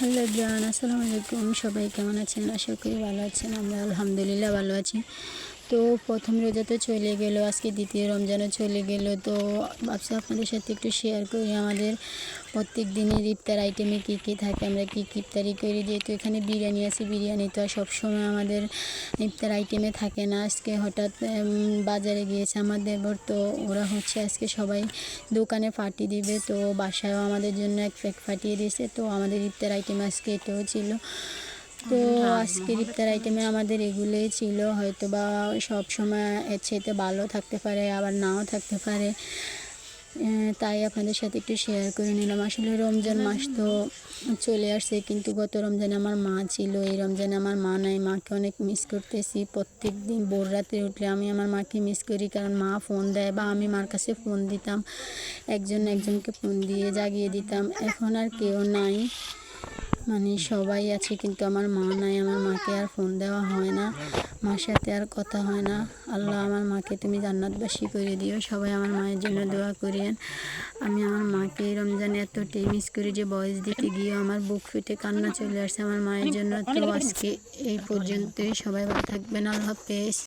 Hello জান, আসসালামু আলাইকুম। সবাই কেমন আছেন? আশা করি ভালো আছেন। আমরা আলহামদুলিল্লাহ ভালো আছি। তো প্রথম রোজা তো চলে গেল, আজকে দ্বিতীয় রমজানও চলে গেল। তো ভাবছি আপনাদের সাথে একটু শেয়ার করি আমাদের প্রত্যেক দিনের ইফতার আইটেমে কী কী থাকে, আমরা কী কী ইফতারি করি। যেহেতু এখানে বিরিয়ানি আছে, বিরিয়ানি তো আর সবসময় আমাদের ইফতার আইটেমে থাকে না। আজকে হঠাৎ বাজারে গিয়েছে আমার দেবর, তো ওরা হচ্ছে আজকে সবাই দোকানে পার্টি দিবে। তো বাসায়ও আমাদের জন্য এক প্যাক পাঠিয়ে দিয়েছে। তো আমাদের ইফতার আইটেম আজকে এটাও ছিল। তো আজকের ইফতার আইটেমে আমাদের এগুলোই ছিল। হয়তো বা সব সময় এর ভালো থাকতে পারে আবার নাও থাকতে পারে। তাই আপনাদের সাথে একটু শেয়ার করে নিলাম। আসলে রমজান মাস তো চলে আসছে কিন্তু গত রমজানে আমার মা ছিল। এই রমজানে আমার মা নাই মাকে অনেক মিস করতেছি। প্রত্যেক দিন ভোর রাতে উঠলে আমি আমার মাকে মিস করি কারণ মা ফোন দেয় বা আমি মার কাছে ফোন দিতাম। একজন একজনকে ফোন দিয়ে জাগিয়ে দিতাম। এখন আর কেউ নাই। মানে সবাই আছে, কিন্তু আমার মা নাই, আমার মাকে আর ফোন দেওয়া হয় না। মার সাথে আর কথা হয় না। আল্লাহ আমার মাকে তুমি জান্নাতবাসী করে দিও। সবাই আমার মায়ের জন্য দোয়া করিয়েন আমি আমার মাকে রমজানে এতটাই মিস করি যে বয়স দিতে গিয়ে আমার বুক ফেটে কান্না চলে আসছে আমার মায়ের জন্য তো আজকে এই পর্যন্তই। সবাই ভালো থাকবেন। আল্লাহ হাফেজ।